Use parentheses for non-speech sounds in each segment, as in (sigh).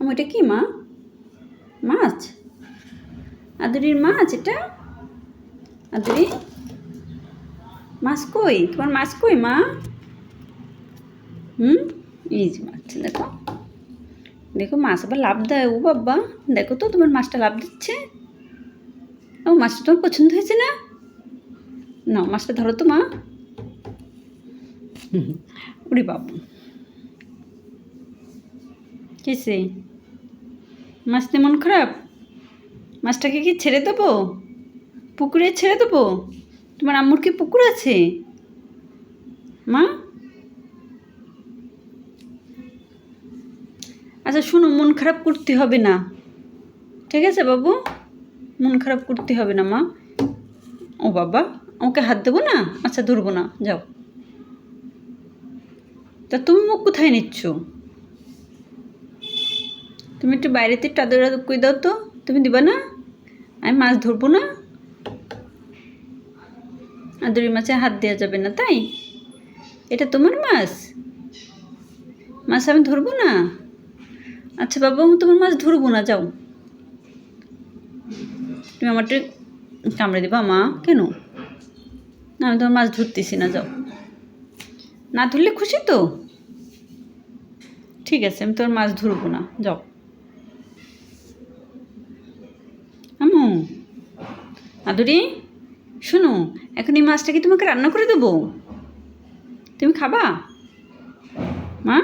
আমার এটা কি মা? মাছ? আদুরির মাছ এটা? আদুরি? মাছ কই? তোমার মাছ কই মা? হুম? এই যে মাছ দেখো। দেখো মাছ আবার লাভ দেয় ও বাবা। দেখো তো তোমার মাছটা লাভ দিচ্ছে। ও মাছটা তোমার পছন্দ হয়েছে না? না মাছটা ধরো তো মা। উড়ি বাবু। কিসে মাছতে মন খারাপ? মাছটাকে কি ছেড়ে দেবো? পুকুরে ছেড়ে দেবো? তোমার আম্মুর কি পুকুর আছে? মা? আচ্ছা শোনো, মন খারাপ করতে হবে না। ঠিক আছে বাবু? মন খারাপ করতে হবে না, মা। ও বাবা, আমাকে হাত দেবো না? আচ্ছা ধরবো না, যাও। তা তুমি মুখ কোথায় নিচ্ছ? তুমি একটু বাইরেতে আদর করে দাও তো। তুমি দিবা না? আমি মাছ ধরবো না? আদরি মাছে হাত দেওয়া যাবে না তাই? এটা তোমার মাছ? মাছ আমি ধরবো না? আচ্ছা বাবা, আমি তোমার মাছ ধরবো না, যাও। তুমি আমারটা কামড়ে দিবা, মা। কেন? না, আমি তোমার মাছ ধরতেছি না, যাও। না ধরলে খুশি তো? ঠিক আছে, আমি তোমার মাছ ধরবো না, যাও। আদুরি শোনো, এখন এই মাছটা কি তোমাকে রান্না করে দেবো? তুমি খাবা? মা,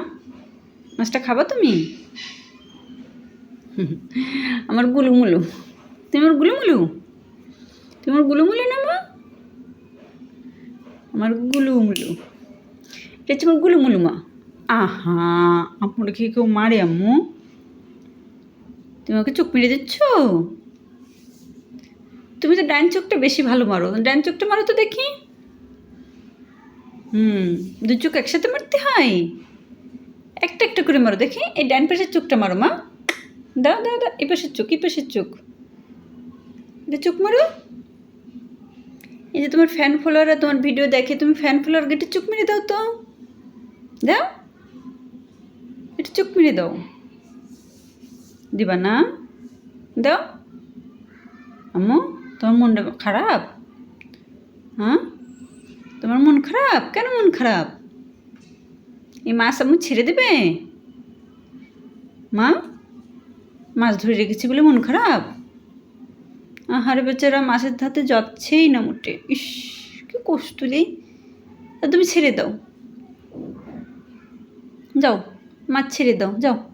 মাছটা খাবা তুমি? (laughs) আমার গুলুমুলু। তুমি আমার গুলুমুলু? তুমি আমার গুলুমুলু না, মা? আমার গুলুমুলু। এটা হচ্ছে আমার গুলুমুলু, মা। আহা আপনার কি কেউ মারে, আম্মু। তুমি ওকে চোখ মেরে দিচ্ছ? তুমি তো ডান চোখটা বেশি ভালো মারো। ডান চোখটা মারো তো দেখি। হুম দু চোখ একসাথে মারতে হয়। একটা একটা করে মারো, দেখি। এই ডান পাশের চোখটা মারো, মা। দাও দাও দাও, এই পাশের চোখ, এই পাশের চোখ। এটা চোখ মারো। এই যে তোমার ফ্যান ফলোয়াররা তোমার ভিডিও দেখে, তুমি ফ্যান ফলোয়ার গেটে চোখ মেরে দাও তো। দাও। এটা চোখ মেরে দাও। দিবা না। দাও। আম্মু। তোমার মনটা খারাপ? হ্যাঁ? তোমার মন খারাপ? কেন মন খারাপ? এই মাছ আম্মু ছেড়ে দেবে? মা, মাছ ধরে রেখেছি বলে মন খারাপ? আহারে বেচারা, মাছের ধাতে যাচ্ছেই না মোটে। ইস, কি কষ্টলি তা তুমি ছেড়ে দাও। যাও, মাছ ছেড়ে দাও, যাও।